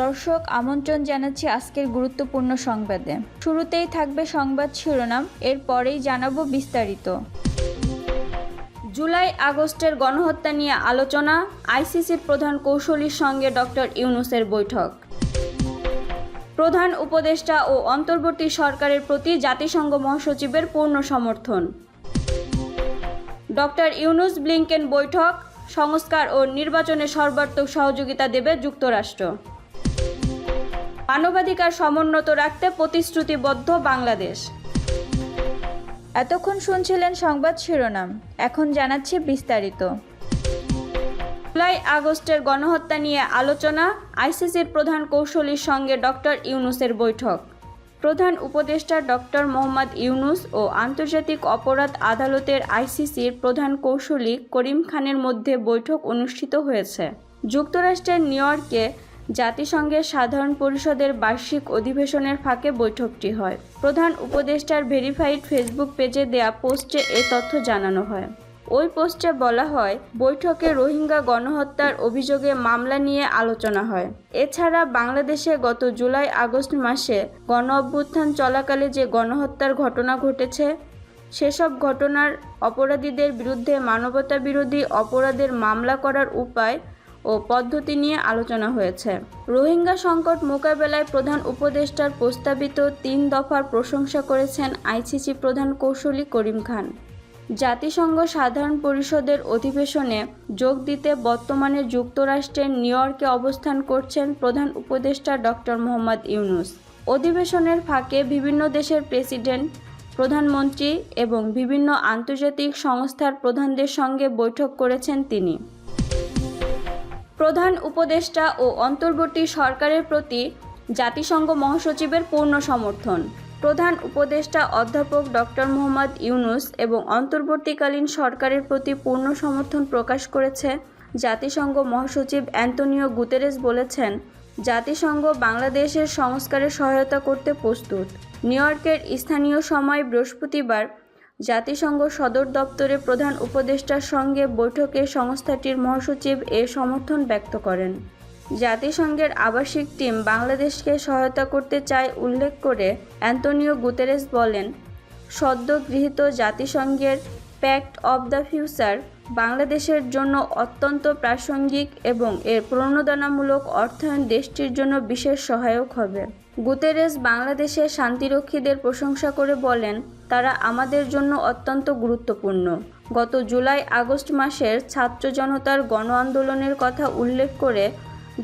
দর্শক, আমন্ত্রণ জানাচ্ছি আজকের গুরুত্বপূর্ণ সংবাদে। শুরুতেই থাকবে সংবাদ শিরোনাম, এরপরেই জানাব বিস্তারিত। জুলাই আগস্টের গণহত্যা নিয়ে আলোচনা, আইসিসির প্রধান কৌশলীর সঙ্গে ডক্টর ইউনুসের বৈঠক। প্রধান উপদেষ্টা ও অন্তর্বর্তী সরকারের প্রতি জাতিসংঘ মহাসচিবের পূর্ণ সমর্থন। ডক্টর ইউনুস ব্লিংকেন বৈঠক, সংস্কার ও নির্বাচনে সর্বাত্মক সহযোগিতা দেবে যুক্তরাষ্ট্র। মানবাধিকার সমুন্নত রাখতে প্রতিশ্রুতিবদ্ধ বাংলাদেশ। এতক্ষণ শুনছিলেন সংবাদ শিরোনাম, এখন জানাচ্ছি বিস্তারিত। জুলাই আগস্টের গণহত্যা নিয়ে আলোচনা, আইসিসির প্রধান কৌশলীর সঙ্গে ডক্টর ইউনুসের বৈঠক। প্রধান উপদেষ্টা ডক্টর মোহাম্মদ ইউনুস ও আন্তর্জাতিক অপরাধ আদালতের আইসিসির প্রধান কৌশলী করিম খানের মধ্যে বৈঠক অনুষ্ঠিত হয়েছে। যুক্তরাষ্ট্রের নিউ ইয়র্কে জাতিসংঘের সাধারণ পরিষদের বার্ষিক অধিবেশনের ফাঁকে বৈঠকটি হয়। প্রধান উপদেষ্টার ভেরিফাইড ফেসবুক পেজে দেয়া পোস্টে এ তথ্য জানানো হয়। ওই পোস্টে বলা হয়, বৈঠকে রোহিঙ্গা গণহত্যার অভিযোগে মামলা নিয়ে আলোচনা হয়। এছাড়া বাংলাদেশে গত জুলাই আগস্ট মাসে গণ অভ্যুত্থান চলাকালে যে গণহত্যার ঘটনা ঘটেছে, সেসব ঘটনার অপরাধীদের বিরুদ্ধে মানবতা বিরোধী অপরাধের মামলা করার উপায় ও পদ্ধতি নিয়ে আলোচনা হয়েছে। রোহিঙ্গা সংকট মোকাবেলায় প্রধান উপদেষ্টার প্রস্তাবিত তিন দফার প্রশংসা করেছেন আইসিসি প্রধান কৌশলী করিম খান। জাতিসংঘ সাধারণ পরিষদের অধিবেশনে যোগ দিতে বর্তমানে যুক্তরাষ্ট্রের নিউ ইয়র্কে অবস্থান করছেন প্রধান উপদেষ্টা ডক্টর মোহাম্মদ ইউনুস। অধিবেশনের ফাঁকে বিভিন্ন দেশের প্রেসিডেন্ট, প্রধানমন্ত্রী এবং বিভিন্ন আন্তর্জাতিক সংস্থার প্রধানদের সঙ্গে বৈঠক করেছেন তিনি। প্রধান উপদেষ্টা ও অন্তর্বর্তী সরকারের প্রতি জাতিসংঘ মহাসচিবের পূর্ণ সমর্থন। প্রধান উপদেষ্টা অধ্যাপক ডক্টর মোহাম্মদ ইউনুস এবং অন্তর্বর্তীকালীন সরকারের প্রতি পূর্ণ সমর্থন প্রকাশ করেছে জাতিসংঘ মহাসচিব অ্যান্তনিও গুতেরেস বলেছেন, জাতিসংঘ বাংলাদেশের সংস্কারে সহায়তা করতে প্রস্তুত। নিউ ইয়র্কের স্থানীয় সময় বৃহস্পতিবার জাতিসংঘ সদর দপ্তরে প্রধান উপদেষ্টার সঙ্গে বৈঠকে সংস্থাটির মহাসচিব এ সমর্থন ব্যক্ত করেন। জাতিসংঘের আবাসিক টিম বাংলাদেশকে সহায়তা করতে চায় উল্লেখ করে অ্যান্তনিও গুতেরেস বলেন, সদ্য গৃহীত জাতিসংঘের প্যাক্ট অব দ্য ফিউচার বাংলাদেশের জন্য অত্যন্ত প্রাসঙ্গিক এবং এর প্রণোদনামূলক অর্থায়ন দেশটির জন্য বিশেষ সহায়ক হবে। গুতেরেস বাংলাদেশের শান্তিরক্ষীদের প্রশংসা করে বলেন, তারা আমাদের জন্য অত্যন্ত গুরুত্বপূর্ণ। গত জুলাই আগস্ট মাসের ছাত্র জনতার গণ আন্দোলনের কথা উল্লেখ করে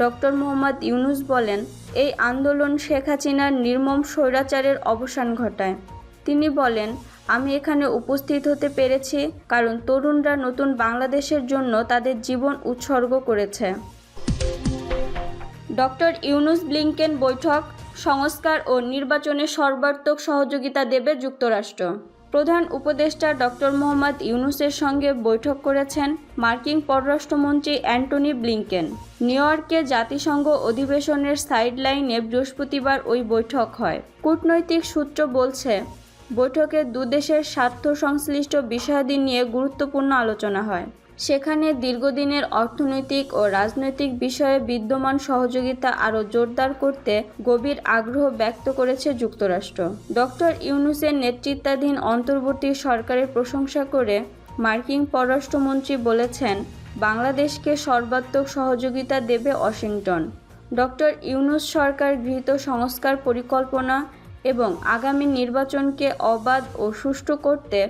ডক্টর মোহাম্মদ ইউনুস বলেন, এই আন্দোলন শেখ হাসিনার নির্মম স্বৈরাচারের অবসান ঘটায়। তিনি বলেন, আমি এখানে উপস্থিত হতে পেরেছি কারণ তরুণরা নতুন বাংলাদেশের জন্য তাদের জীবন উৎসর্গ করেছে। ডক্টর ইউনুস ব্লিংকেন বৈঠক সংস্কার ও নির্বাচনে সর্বাত্মক সহযোগিতা দেবে যুক্তরাষ্ট্র। প্রধান উপদেষ্টা ডক্টর মোহাম্মদ ইউনুসের সঙ্গে বৈঠক করেছেন মার্কিন পররাষ্ট্রমন্ত্রী অ্যান্টনি ব্লিংকেন। নিউ ইয়র্কে জাতিসংঘ অধিবেশনের সাইডলাইনে বৃহস্পতিবার ওই বৈঠক হয়। কূটনৈতিক সূত্র বলছে, বৈঠকে দুদেশের স্বার্থ সংশ্লিষ্ট বিষয়াদি নিয়ে গুরুত্বপূর্ণ আলোচনা হয়। সেখানে দীর্ঘদিনের অর্থনৈতিক ও রাজনৈতিক বিষয়ে বিদ্যমান সহযোগিতা আরও জোরদার করতে গভীর আগ্রহ ব্যক্ত করেছে যুক্তরাষ্ট্র। ডক্টর ইউনুসের নেতৃত্বাধীন অন্তর্বর্তী সরকারের প্রশংসা করে মার্কিন পররাষ্ট্রমন্ত্রী বলেছেন, বাংলাদেশকে সর্বাত্মক সহযোগিতা দেবে ওয়াশিংটন। ডক্টর ইউনুস সরকার গৃহীত সংস্কার পরিকল্পনা এবং আগামী নির্বাচনকে অবাধ ও সুষ্ঠু করতে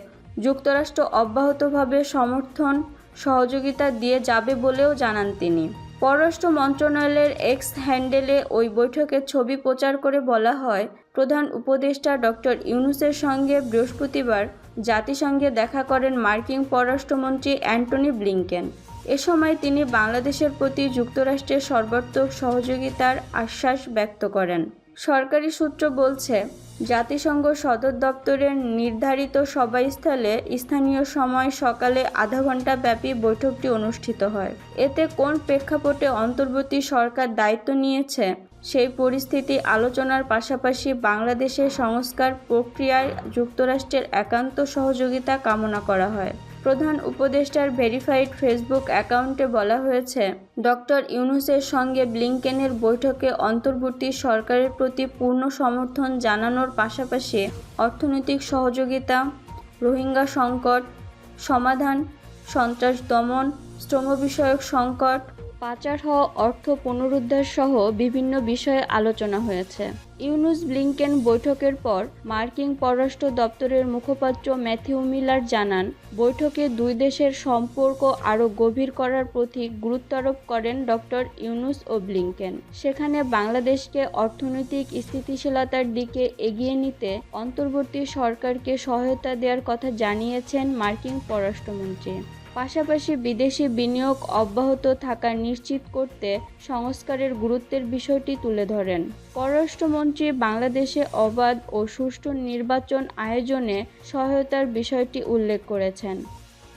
যুক্তরাষ্ট্র অব্যাহতভাবে সমর্থন সহযোগিতা দিয়ে যাবে বলেও জানান তিনি। পররাষ্ট্র মন্ত্রণালয়ের এক্স হ্যান্ডেলে ওই বৈঠকের ছবি প্রচার করে বলা হয়, প্রধান উপদেষ্টা ডক্টর ইউনুসের সঙ্গে বৃহস্পতিবার জাতিসংঘে দেখা করেন মার্কিন পররাষ্ট্রমন্ত্রী অ্যান্টনি ব্লিংকেন। এ সময় তিনি বাংলাদেশের প্রতি যুক্তরাষ্ট্রের সর্বাত্মক সহযোগিতার আশ্বাস ব্যক্ত করেন। সরকারি সূত্র বলছে, জাতিসংঘ সদর দপ্তরের নির্ধারিত সভাস্থলে স্থানীয় সময় সকালে আধা ঘণ্টা ব্যাপী বৈঠকটি অনুষ্ঠিত হয়। এতে কোন প্রেক্ষাপটে অন্তর্বর্তী সরকার দায়িত্ব নিয়েছে, সেই পরিস্থিতি আলোচনার পাশাপাশি বাংলাদেশের সংস্কার প্রক্রিয়ায় যুক্তরাষ্ট্রের একান্ত সহযোগিতা কামনা করা হয়। প্রধান উপদেষ্টার ভেরিফাইড ফেসবুক অ্যাকাউন্টে বলা হয়েছে, ডক্টর ইউনুসের সঙ্গে ব্লিংকেনের বৈঠকে অন্তর্বর্তী সরকারের প্রতি পূর্ণ সমর্থন জানানোর পাশাপাশি অর্থনৈতিক সহযোগিতা, রোহিঙ্গা সংকট, সমাধান, সন্ত্রাস দমন শ্রম বিষয়ক সংকট পাচার হওয়া অর্থ পুনরুদ্ধার সহ বিভিন্ন বিষয়ে আলোচনা হয়েছে। ইউনুস ব্লিংকেন বৈঠকের পর মার্কিন পররাষ্ট্র দপ্তরের মুখপাত্র ম্যাথিউ মিলার জানান, বৈঠকে দুই দেশের সম্পর্ক আরও গভীর করার প্রতি গুরুত্ব আরোপ করেন ডক্টর ইউনুস ও ব্লিংকেন। সেখানে বাংলাদেশকে অর্থনৈতিক স্থিতিশীলতার দিকে এগিয়ে নিতে অন্তর্বর্তী সরকারকে সহায়তা দেওয়ার কথা জানিয়েছেন মার্কিন পররাষ্ট্রমন্ত্রী। পাশাপাশি বিদেশি বিনিয়োগ অব্যাহত থাকা নিশ্চিত করতে সংস্কারের গুরুত্বের বিষয়টি তুলে ধরেন। পররাষ্ট্রমন্ত্রী বাংলাদেশে অবাধ ও সুষ্ঠু নির্বাচন আয়োজনে সহায়তার বিষয়টি উল্লেখ করেছেন,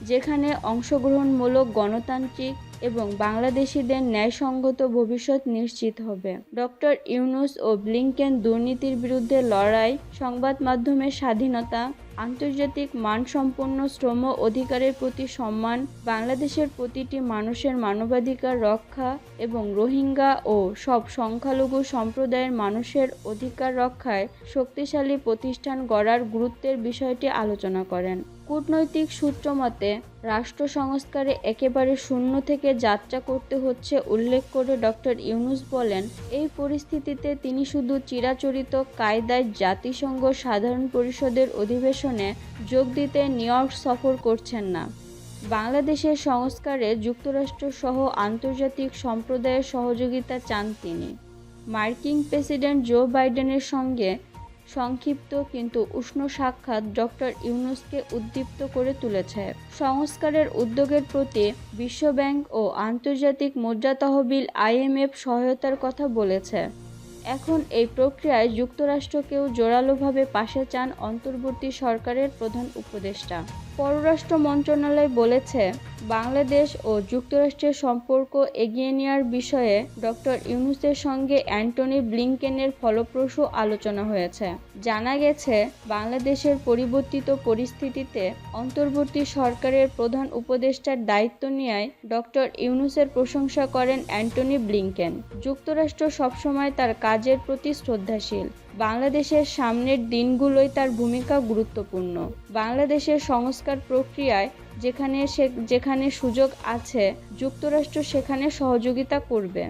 যেখানে অংশগ্রহণমূলক গণতান্ত্রিক এবং বাংলাদেশিদের ন্যায়সঙ্গত ভবিষ্যৎ নিশ্চিত হবে। ডক্টর ইউনুস ও ব্লিংকেন দুর্নীতির বিরুদ্ধে লড়াই, সংবাদ মাধ্যমের স্বাধীনতা আন্তর্জাতিক মানসম্পন্ন শ্রম অধিকারের প্রতি সম্মান, বাংলাদেশের প্রতিটি মানুষের মানবাধিকার রক্ষা এবং রোহিঙ্গা ও সব সংখ্যালঘু সম্প্রদায়ের মানুষের অধিকার রক্ষায় শক্তিশালী প্রতিষ্ঠান গড়ার গুরুত্বের বিষয়টি আলোচনা করেন। কূটনৈতিক সূত্র মতে রাষ্ট্র সংস্কারে একেবারে শূন্য থেকে যাত্রা করতে হচ্ছে উল্লেখ করে ডক্টর ইউনুস বলেন, এই পরিস্থিতিতে তিনি শুধু চিরাচরিত কায়দায় জাতিসংঘ সাধারণ পরিষদের অধিবেশনে যোগ দিতে নিউ সফর করছেন না। বাংলাদেশের সংস্কারে যুক্তরাষ্ট্র সহ আন্তর্জাতিক সম্প্রদায়ের সহযোগিতা চান তিনি। মার্কিন প্রেসিডেন্ট জো বাইডেনের সঙ্গে সংক্ষিপ্ত কিন্তু উষ্ণ সাক্ষাৎ ডক্টর ইউনুসকে উদ্দীপ্ত করে তুলেছে। সংস্কারের উদ্যোগের প্রতি বিশ্বব্যাংক ও আন্তর্জাতিক মুদ্রা তহবিল আইএমএফ সহায়তার কথা বলেছে। এখন এই প্রক্রিয়ায় যুক্তরাষ্ট্রকেও জোরালোভাবে পাশে চান অন্তর্বর্তী সরকারের প্রধান উপদেষ্টা। পররাষ্ট্র মন্ত্রণালয় বলেছে বাংলাদেশ ও যুক্তরাষ্ট্রের সম্পর্ক এগিয়ে নেওয়ার বিষয়ে ডক্টর ইউনুসের সঙ্গে অ্যান্টনি ব্লিংকেনের ফলপ্রসূ আলোচনা হয়েছে। জানা গেছে, বাংলাদেশের পরিবর্তিত পরিস্থিতিতে অন্তর্বর্তী সরকারের প্রধান উপদেষ্টার দায়িত্ব নেয় ডক্টর ইউনুসের প্রশংসা করেন অ্যান্টনি ব্লিংকেন। যুক্তরাষ্ট্র সবসময় তার কাজের প্রতি শ্রদ্ধাশীল। বাংলাদেশের সামনের দিনগুলোই তার ভূমিকা গুরুত্বপূর্ণ। বাংলাদেশের সংস্কার প্রক্রিয়ায় যেখানে সে যেখানে সুযোগ আছে, যুক্তরাষ্ট্র সেখানে সহযোগিতা করবে।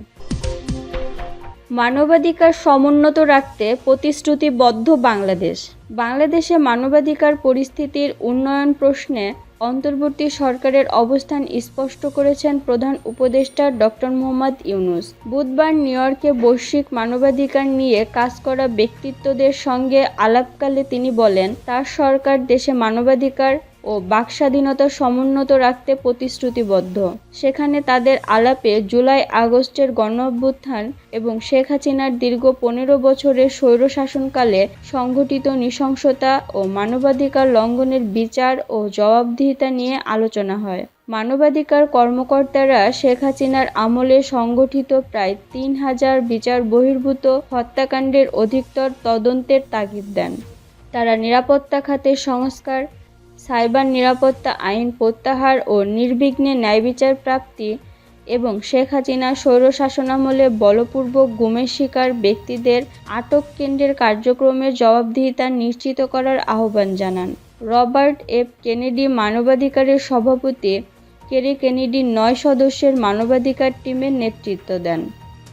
মানবাধিকার সমুন্নত রাখতে প্রতিশ্রুতিবদ্ধ বাংলাদেশ। বাংলাদেশে মানবাধিকার পরিস্থিতির উন্নয়ন প্রশ্নে অন্তর্বর্তী সরকারের অবস্থান স্পষ্ট করেছেন প্রধান উপদেষ্টা ডক্টর মোহাম্মদ ইউনুস। বুধবার নিউ ইয়র্কে বৈশ্বিক মানবাধিকার নিয়ে কাজ করা ব্যক্তিত্বদের সঙ্গে আলাপকালে তিনি বলেন, তার সরকার দেশে মানবাধিকার ও বাকস্বাধীনতা সমুন্নত রাখতে প্রতিশ্রুতিবদ্ধ। সেখানে তাদের আলাপে জুলাই আগস্টের গণ অভ্যুত্থান এবং শেখ হাসিনার দীর্ঘ পনেরো বছরের স্বৈরশাসনকালে সংঘটিত নৃশংসতা ও মানবাধিকার লঙ্ঘনের বিচার ও জবাবদিহিতা নিয়ে আলোচনা হয়। মানবাধিকার কর্মকর্তারা শেখ হাসিনার আমলে সংগঠিত প্রায় তিন হাজার বিচার বহির্ভূত হত্যাকাণ্ডের অধিকতর তদন্তের তাগিদ দেন। তারা নিরাপত্তা খাতের সংস্কার সাইবার নিরাপত্তা আইন প্রত্যাহার ও নির্বিঘ্নে ন্যায়বিচার প্রাপ্তি এবং শেখ হাসিনা হাসিনার স্বৈরশাসনামলে বলপূর্বক গুমের শিকার ব্যক্তিদের আটক কেন্দ্রের কার্যক্রমের জবাবদিহিতা নিশ্চিত করার আহ্বান জানান। Robert F. কেনেডি মানবাধিকারের সভাপতি কেরি কেনেডি নয় সদস্যের মানবাধিকার টিমের নেতৃত্ব দেন।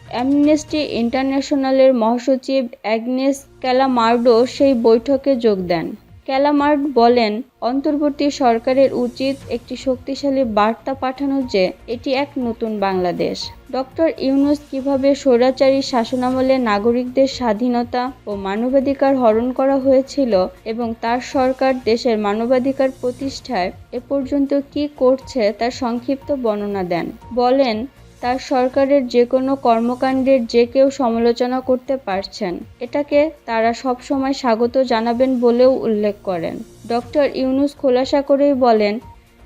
অ্যামনেস্টি ইন্টারন্যাশনালের মহাসচিব অ্যাগনেস ক্যালামার্ডো সেই বৈঠকে যোগ দেন। ক্যালামার্ড বলেন, অন্তর্বর্তী সরকারের উচিত একটি শক্তিশালী বার্তা পাঠানো যে, এটি এক নতুন বাংলাদেশ। ডক্টর ইউনুস কীভাবে স্বৈরাচারী শাসনামলে নাগরিকদের স্বাধীনতা ও মানবাধিকার হরণ করা হয়েছিল এবং তার সরকার দেশের মানবাধিকার প্রতিষ্ঠায় এ পর্যন্ত কি করছে তার সংক্ষিপ্ত বর্ণনা দেন। বলেন তার সরকারের যে কোনো কর্মকাণ্ডের যে কেউ সমালোচনা করতে পারছেন। এটাকে তারা সবসময় স্বাগত জানাবেন বলেও উল্লেখ করেন। ডক্টর ইউনুস খোলাসা করেই বলেন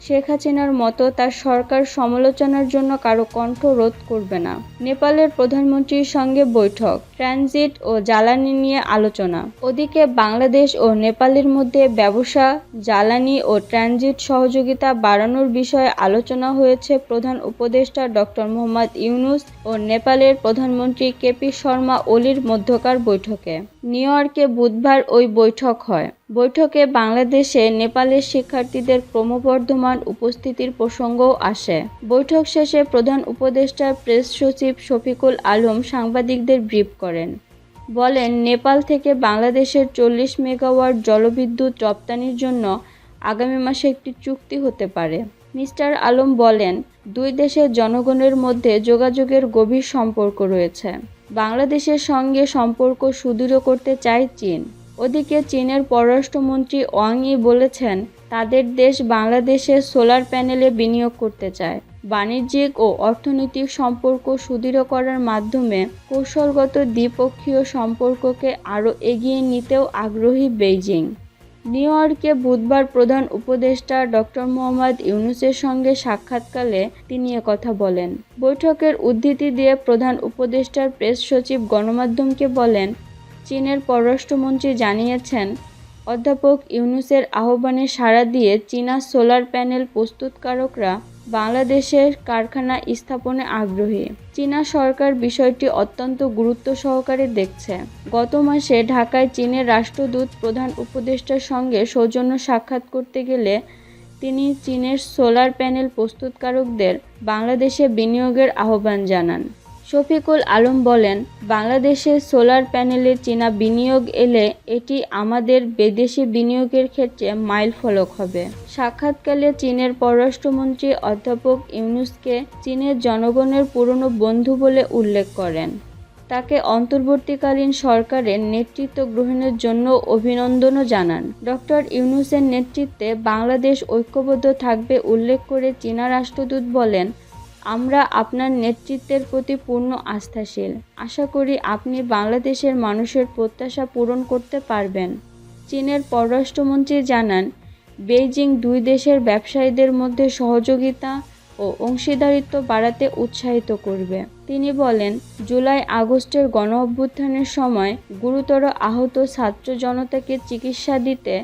শেখ হাসিনার মতো তার সরকার সমালোচনার জন্য কারও কণ্ঠ রোধ করবে না। নেপালের প্রধানমন্ত্রীর সঙ্গে বৈঠক, ট্রানজিট ও জ্বালানি নিয়ে আলোচনা। ওদিকে বাংলাদেশ ও নেপালের মধ্যে ব্যবসা, জ্বালানি ও ট্রানজিট সহযোগিতা বাড়ানোর বিষয়ে আলোচনা হয়েছে প্রধান উপদেষ্টা ডক্টর মোহাম্মদ ইউনুস ও নেপালের প্রধানমন্ত্রী কেপি শর্মা ওলির মধ্যকার বৈঠকে। নিউ ইয়র্কে বুধবার ওই বৈঠক হয়। বৈঠকে বাংলাদেশে নেপালের শিক্ষার্থীদের ক্রমবর্ধমান উপস্থিতির প্রসঙ্গও আসে। বৈঠক শেষে প্রধান উপদেষ্টা প্রেস সচিব শফিকুল আলম সাংবাদিকদের ব্রিফ করেন। বলেন, নেপাল থেকে বাংলাদেশের চল্লিশ মেগাওয়াট জলবিদ্যুৎ রপ্তানির জন্য আগামী মাসে একটি চুক্তি হতে পারে। মিস্টার আলম বলেন, দুই দেশের জনগণের মধ্যে যোগাযোগের গভীর সম্পর্ক রয়েছে। বাংলাদেশের সঙ্গে সম্পর্ক সুদৃঢ় করতে চায় চীন। ওদিকে চীনের পররাষ্ট্রমন্ত্রী ওয়াং ই বলেছেন, তাদের দেশ বাংলাদেশের সোলার প্যানেলে বিনিয়োগ করতে চায়। বাণিজ্যিক ও অর্থনৈতিক সম্পর্ক সুদৃঢ় করার মাধ্যমে কৌশলগত দ্বিপক্ষীয় সম্পর্ককে আরও এগিয়ে নিতেও আগ্রহী বেইজিং। নিউ ইয়র্কে বুধবার প্রধান উপদেষ্টা ডক্টর মোহাম্মদ ইউনুসের সঙ্গে সাক্ষাৎকালে তিনি কথা বলেন। বৈঠকের উদ্ধৃতি দিয়ে প্রধান উপদেষ্টার প্রেস সচিব গণমাধ্যমকে বলেন চীনের পররাষ্ট্রমন্ত্রী জানিয়েছেন, অধ্যাপক ইউনুসের আহ্বানে সাড়া দিয়ে চীনা সোলার প্যানেল প্রস্তুতকারকরা বাংলাদেশের কারখানা স্থাপনে আগ্রহী। চীনা সরকার বিষয়টি অত্যন্ত গুরুত্ব সহকারে দেখছে। গত মাসে ঢাকায় চীনের রাষ্ট্রদূত প্রধান উপদেষ্টার সঙ্গে সৌজন্য সাক্ষাৎ করতে গেলে তিনি চীনের সোলার প্যানেল প্রস্তুতকারকদের বাংলাদেশে বিনিয়োগের আহ্বান জানান। শফিকুল আলম বলেন বাংলাদেশের সোলার প্যানেলে চীনা বিনিয়োগ এলে এটি আমাদের বিদেশি বিনিয়োগের ক্ষেত্রে মাইল ফলক হবে। সাক্ষাৎকালে চীনের পররাষ্ট্রমন্ত্রী অধ্যাপক ইউনুসকে চীনের জনগণের পুরনো বন্ধু বলে উল্লেখ করেন। তাকে অন্তর্বর্তীকালীন সরকারের নেতৃত্ব গ্রহণের জন্য অভিনন্দনও জানান। ডক্টর ইউনুসের নেতৃত্বে বাংলাদেশ ঐক্যবদ্ধ থাকবে উল্লেখ করে চীনা রাষ্ট্রদূত বলেন আমরা আপনার নেতৃত্বের প্রতি পূর্ণ আস্থাশীল। আশা করি আপনি বাংলাদেশের মানুষের প্রত্যাশা পূরণ করতে পারবেন। চীনের পররাষ্ট্রমন্ত্রী জানান, বেইজিং দুই দেশের ব্যবসায়ীদের মধ্যে সহযোগিতা ও অংশীদারিত্ব বাড়াতে উৎসাহিত করবে। তিনি বলেন, জুলাই আগস্টের গণ অভ্যুত্থানের সময় গুরুতর আহত ছাত্র জনতাকে চিকিৎসা দিতে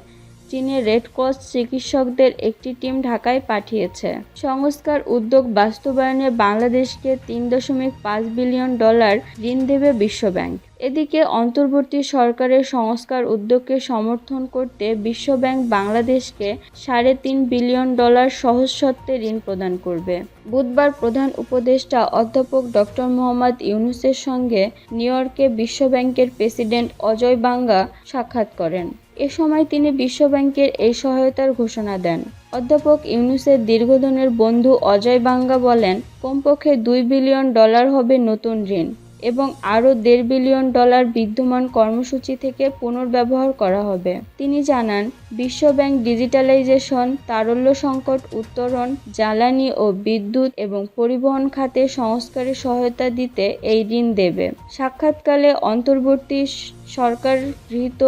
চীনের রেড ক্রস চিকিৎসকদের একটি টিম ঢাকায় পাঠিয়েছে। সংস্কার উদ্যোগ বাস্তবায়নে বাংলাদেশকে তিন দশমিক পাঁচ বিলিয়ন ডলার ঋণ দেবে বিশ্বব্যাংক। এদিকে অন্তর্বর্তী সরকারের সংস্কার উদ্যোগকে সমর্থন করতে বিশ্বব্যাংক বাংলাদেশকে সাড়ে তিন বিলিয়ন ডলার সহজ শর্তে ঋণ প্রদান করবে। বুধবার প্রধান উপদেষ্টা অধ্যাপক ডক্টর মোহাম্মদ ইউনুসের সঙ্গে নিউ ইয়র্কে বিশ্বব্যাংকের প্রেসিডেন্ট অজয় বাঙ্গা সাক্ষাৎ করেন। এ সময় তিনি বিশ্বব্যাংকের এই সহায়তার ঘোষণা দেন। অধ্যাপক ইউনুসের দীর্ঘদিনের বন্ধু অজয় বাঙ্গা বলেন, কমপক্ষে দুই বিলিয়ন ডলার হবে নতুন ঋণ। এবং আরও দেড় বিলিয়ন ডলার বিদ্যমান কর্মসূচি থেকে পুনর্ব্যবহার করা হবে। তিনি জানান বিশ্বব্যাংক ডিজিটালাইজেশন, তারল্য সংকট উত্তরণ, জ্বালানি ও বিদ্যুৎ এবং পরিবহন খাতে সংস্কারে সহায়তা দিতে এই ঋণ দেবে। সাক্ষাৎকালে অন্তর্বর্তী সরকার গৃহীত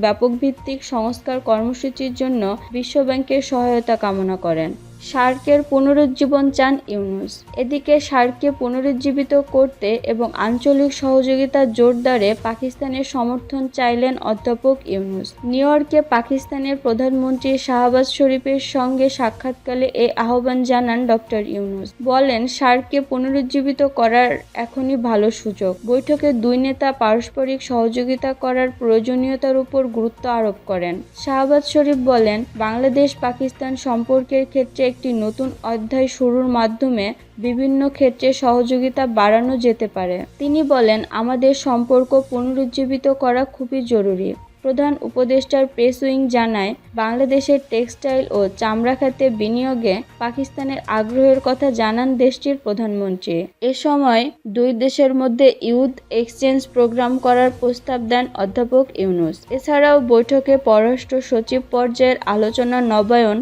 ব্যাপকভিত্তিক সংস্কার কর্মসূচির জন্য বিশ্বব্যাংকের সহায়তা কামনা করেন। সার্কের পুনরুজ্জীবন চান ইউনুস। এদিকে সার্ককে পুনরুজ্জীবিত করতে এবং আঞ্চলিক সহযোগিতা জোরদারে পাকিস্তানের সমর্থন চাইলেন অধ্যাপক ইউনুস। নিউ ইয়র্কে পাকিস্তানের প্রধানমন্ত্রী শাহবাজ শরীফের সঙ্গে সাক্ষাৎকালে এই আহ্বান জানান ডক্টর ইউনুস। বলেন সার্ককে পুনরুজ্জীবিত করার এখনই ভালো সুযোগ। বৈঠকে দুই নেতা পারস্পরিক সহযোগিতা করার প্রয়োজনীয়তার উপর গুরুত্ব আরোপ করেন। শাহবাজ শরীফ বলেন বাংলাদেশ পাকিস্তান সম্পর্কের ক্ষেত্রে একটি নতুন অধ্যায় শুরুর মাধ্যমে বিভিন্ন ক্ষেত্রে সহযোগিতা বাড়ানো যেতে পারে। তিনি বলেন, আমাদের সম্পর্ক পুনরুজ্জীবিত করা খুবই জরুরি। প্রধান উপদেষ্টার প্রেস উইং জানায়, বাংলাদেশের টেক্সটাইল ও চামড়া খাতে বিনিয়োগে পাকিস্তানের আগ্রহের কথা জানান দেশটির প্রধানমন্ত্রী। এ সময় দুই দেশের মধ্যে ইউথ এক্সচেঞ্জ প্রোগ্রাম করার প্রস্তাব দেন অধ্যাপক ইউনুস। এছাড়াও বৈঠকে পররাষ্ট্র সচিব পর্যায়ের আলোচনা নবায়ন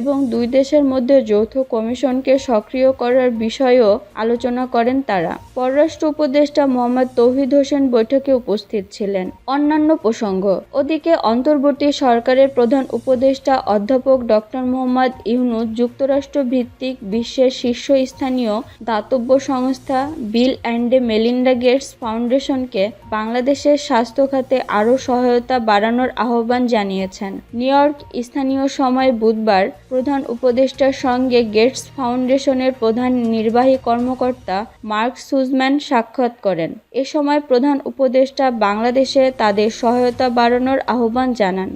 এবং দুই দেশের মধ্যে যৌথ কমিশনকে সক্রিয় করার বিষয়েও আলোচনা করেন তারা। পররাষ্ট্র উপদেষ্টা মোহাম্মদ তৌহিদ হোসেন বৈঠকে উপস্থিত ছিলেন। অন্যান্য প্রসঙ্গ, ওদিকে অন্তর্বর্তী সরকারের প্রধান উপদেষ্টা অধ্যাপক ডক্টর মোহাম্মদ ইউনুস যুক্তরাষ্ট্র ভিত্তিক বিশ্বের শীর্ষস্থানীয় দাতব্য সংস্থা বিল অ্যান্ড মেলিন্ডা গেটস ফাউন্ডেশনকে বাংলাদেশের স্বাস্থ্য খাতে আরও সহায়তা বাড়ানোর আহ্বান জানিয়েছেন। নিউ ইয়র্ক স্থানীয় সময় বুধবার প্রধান উপদেষ্টার সঙ্গে গেটস ফাউন্ডেশনের প্রধান নির্বাহী কর্মকর্তা মার্ক সুজম্যান সাক্ষাৎ করেন। এ সময় প্রধান উপদেষ্টা বাংলাদেশে তাদের সহায়তা বাড়ানোর আহ্বান জানান।